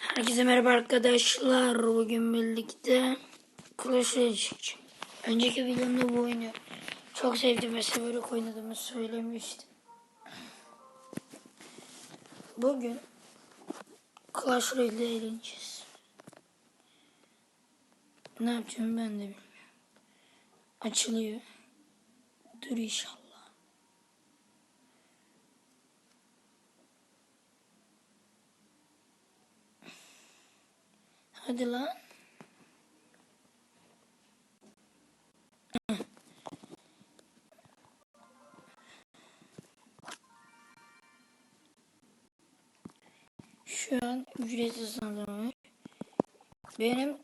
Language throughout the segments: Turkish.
Herkese merhaba arkadaşlar. Bugün birlikte Clash Royale. Önceki videomda bu oyunu çok sevdim ve severek oynadığımı söylemiştim. Bugün Clash Royale'de eğleneceğiz. Ne yapacağım ben de bilmiyorum. Açılıyor. Dur inşallah. Hadi lan. Şu an ücretsiz sanırım. Benim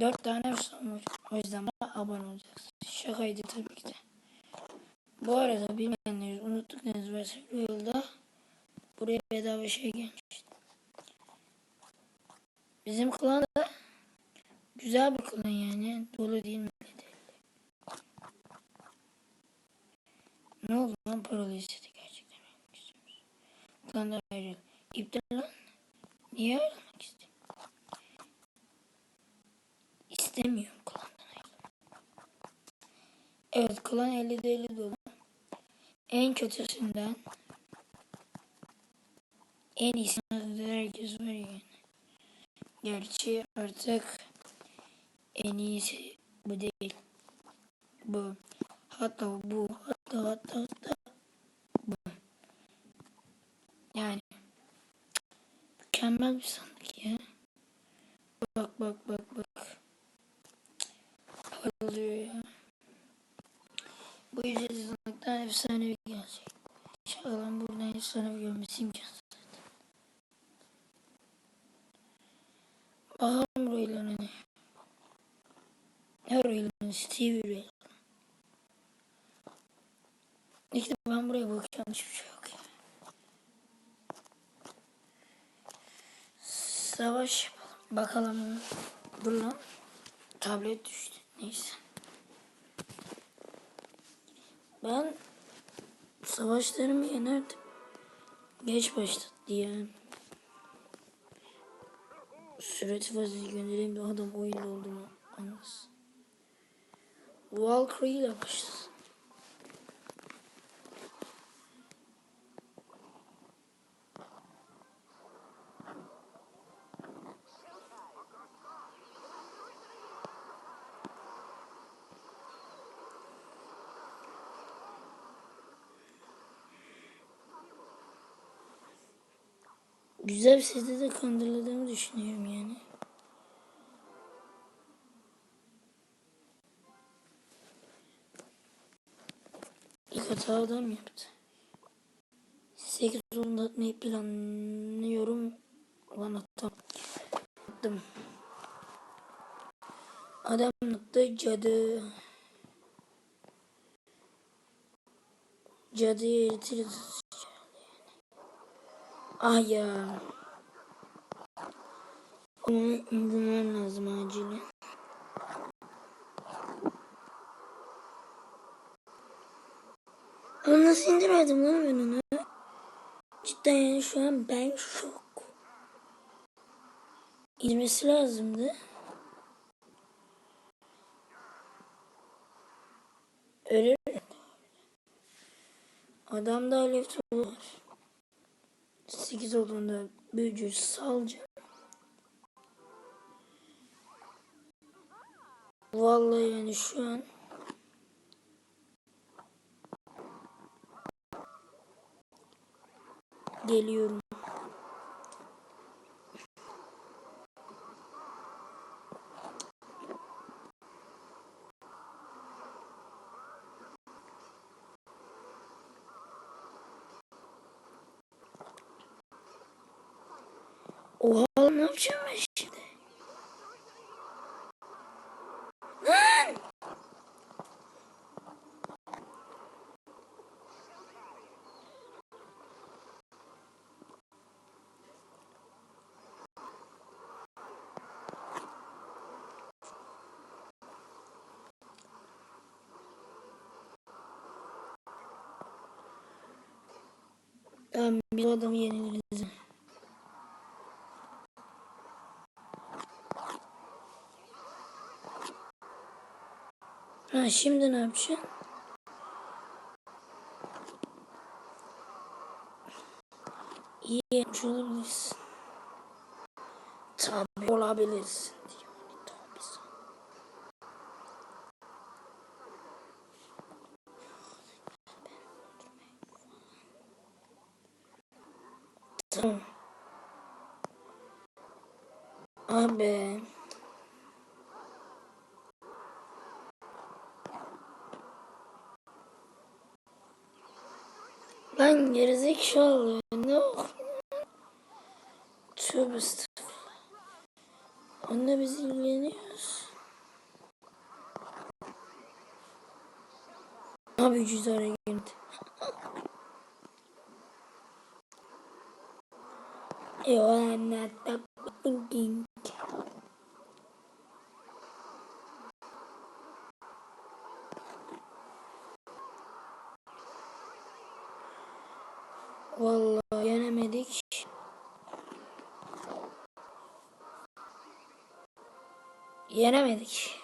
dört tane hesabım var. O yüzden bana abone olacaksın. Şakaydı tabii ki de. Bu arada bilmeyenleri unuttuklarınız varsa bu yılda buraya bedava şey gelmişti. Bizim klan da güzel bir klan yani. Dolu değil mi? Ne oldu lan paralı istedi gerçekten benim istiyoruz. Klandan ayrıl. İptal lan. Niye ayrılmak istemiyorum? İstemiyorum klandan ayrılmak. Evet klan 50'de 50 dolu. En kötüsünden en iyisini herkes var yani. Gerçi artık en iyisi bu değil. Bu. Hatta bu. Hatta hatta hatta bu. Yani mükemmel bir sandık ya. Bak bak bak bak. Parlıyor ya. Bu ücretsiz sandıktan efsanevi gelecek. İnşallah buradan efsanevi görmesi imkansız. Bakalım Royal'ın ne? Royal'ın? Stevie Royal. İşte ben buraya bakacağım hiçbir şey yok. Savaş yapalım. Bakalım. Dur lan. Tablet düştü. Neyse. Ben savaşlarımı yenerdim. Geç başladı diye. Süreti fazla göndereyim de adam oyunda oldu mu anlasın. Valkyrie ile başlasın. Güzel bir sesle de kandırıldığımı düşünüyorum yani. İlk hata adam yaptı. 8 zorunda atmayı planlıyorum. Lan attım. Attım. Adam attı cadı. Cadıyı eritiriz. Ah ya. Onu indirmem lazım acilen. Onu nasıl indirmedim lan ben onu? Cidden yani şu an ben şok. İndirmesi lazımdı. Öyle Adamda alev var. 8 olduğunda büyücü salacağım. Vallahi yani şu an geliyorum. Ne yapacağım ben şimdi? Lan! Tamam biz o adamı yeniliriz. Ha şimdi ne yapacaksın? İyi yapmış olabilirsin. Tabii olabilirsin. Tamam. Abi. Lan gerizekalı ne? Tövbe estağfurullah. Anne biz ilgileniyoruz. Abi cüz oraya girdi. You are not the thinking. Vallahi yenemedik. Yenemedik.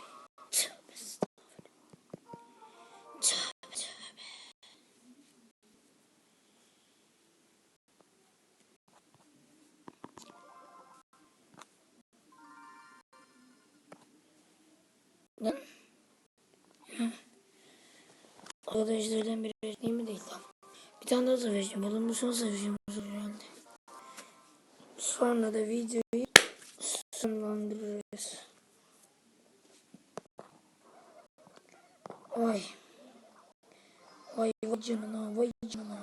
Arkadaşlardan biri değil mi değil lan. Bir tane daha savaşacağım. Oğlum bu son herhalde. Sonra da videoyu Vay. Vay vay canına vay canına.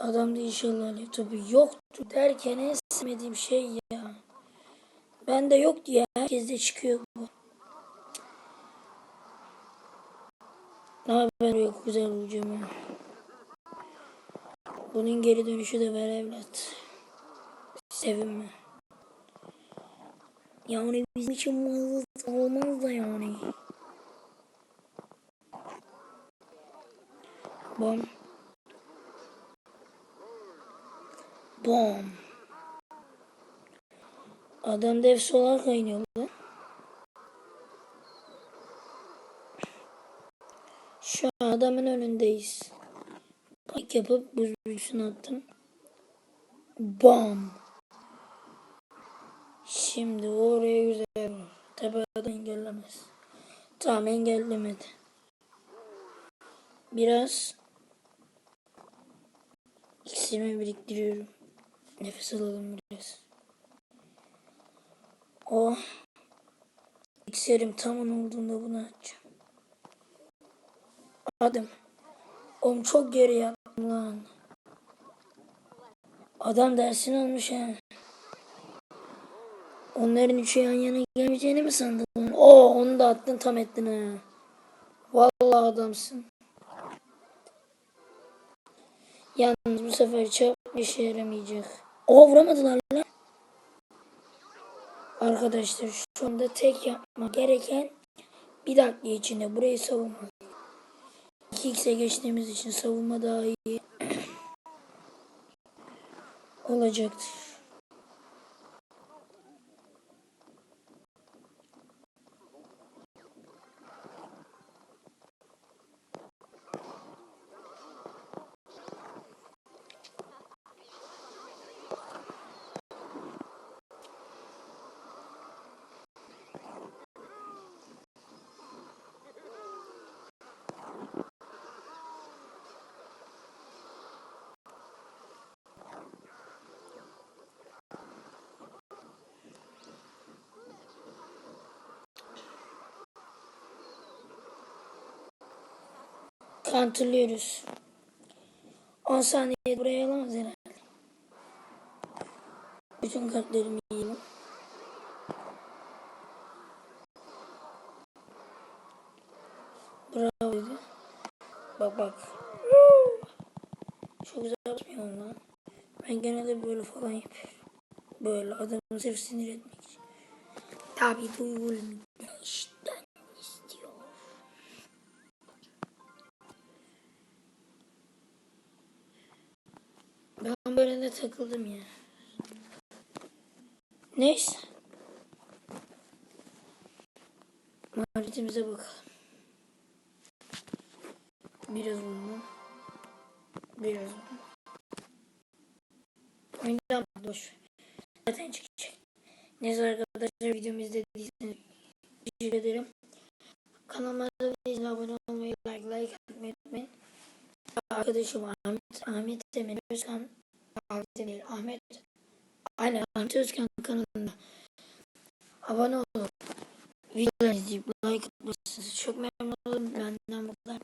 Adamda inşallah laptopu yoktu derken en sevmediğim şey ya. Bende yoktu ya. Herkeste çıkıyor bu. Ne haber yok güzel ya. Bunun geri dönüşü de ver evlat. Sevinme. Yani bizim için olmaz, olmaz da yani. Bom. Bom. Adam dev solar kaynıyor lan. Şu an adamın önündeyiz. Pik yapıp buz büyüsünü attım. Bam. Şimdi oraya güzel vur. Adam engellemez. Tamam engellemedi. Biraz iksirimi biriktiriyorum. Nefes alalım biraz. O iksirim tamam olduğunda bunu açacağım. Adım. Oğlum çok geri yaptım lan. Adam dersini almış ha. Onların üçü yan yana gelmeyeceğini mi sandın? Oo onu da attın tam ettin ha. Vallahi adamsın. Yalnız bu sefer çok işe yaramayacak. Oo vuramadılar lan. Arkadaşlar şu anda tek yapma gereken bir dakika içinde burayı savunmak. 2x'e geçtiğimiz için savunma daha iyi olacaktır. Kantırlıyoruz. 10 saniye buraya alamaz herhalde. Bütün kartlarımı yiyelim. Bravo. Bak bak. Çok güzel basmıyor lan. Ben genelde böyle falan yapıyorum. Böyle adamı sırf sinir etmek için. Tabi duygularını Ben böyle de takıldım ya. Neyse. Tuvaletimize bakalım. Biraz bunu. Biraz bunu. Oyundan boş. Zaten çıkacak. Neyse arkadaşlar videomu izlediyseniz teşekkür ederim. Kanalıma abone olmayı, like, like. Arkadaşım Ahmet, Ahmet Emin Özkan, Ahmet Emin, Ahmet, aynen Ahmet Özkan kanalında abone olup videoları izleyip like atmışsınız. Çok memnun olurum. Benden bu kadar.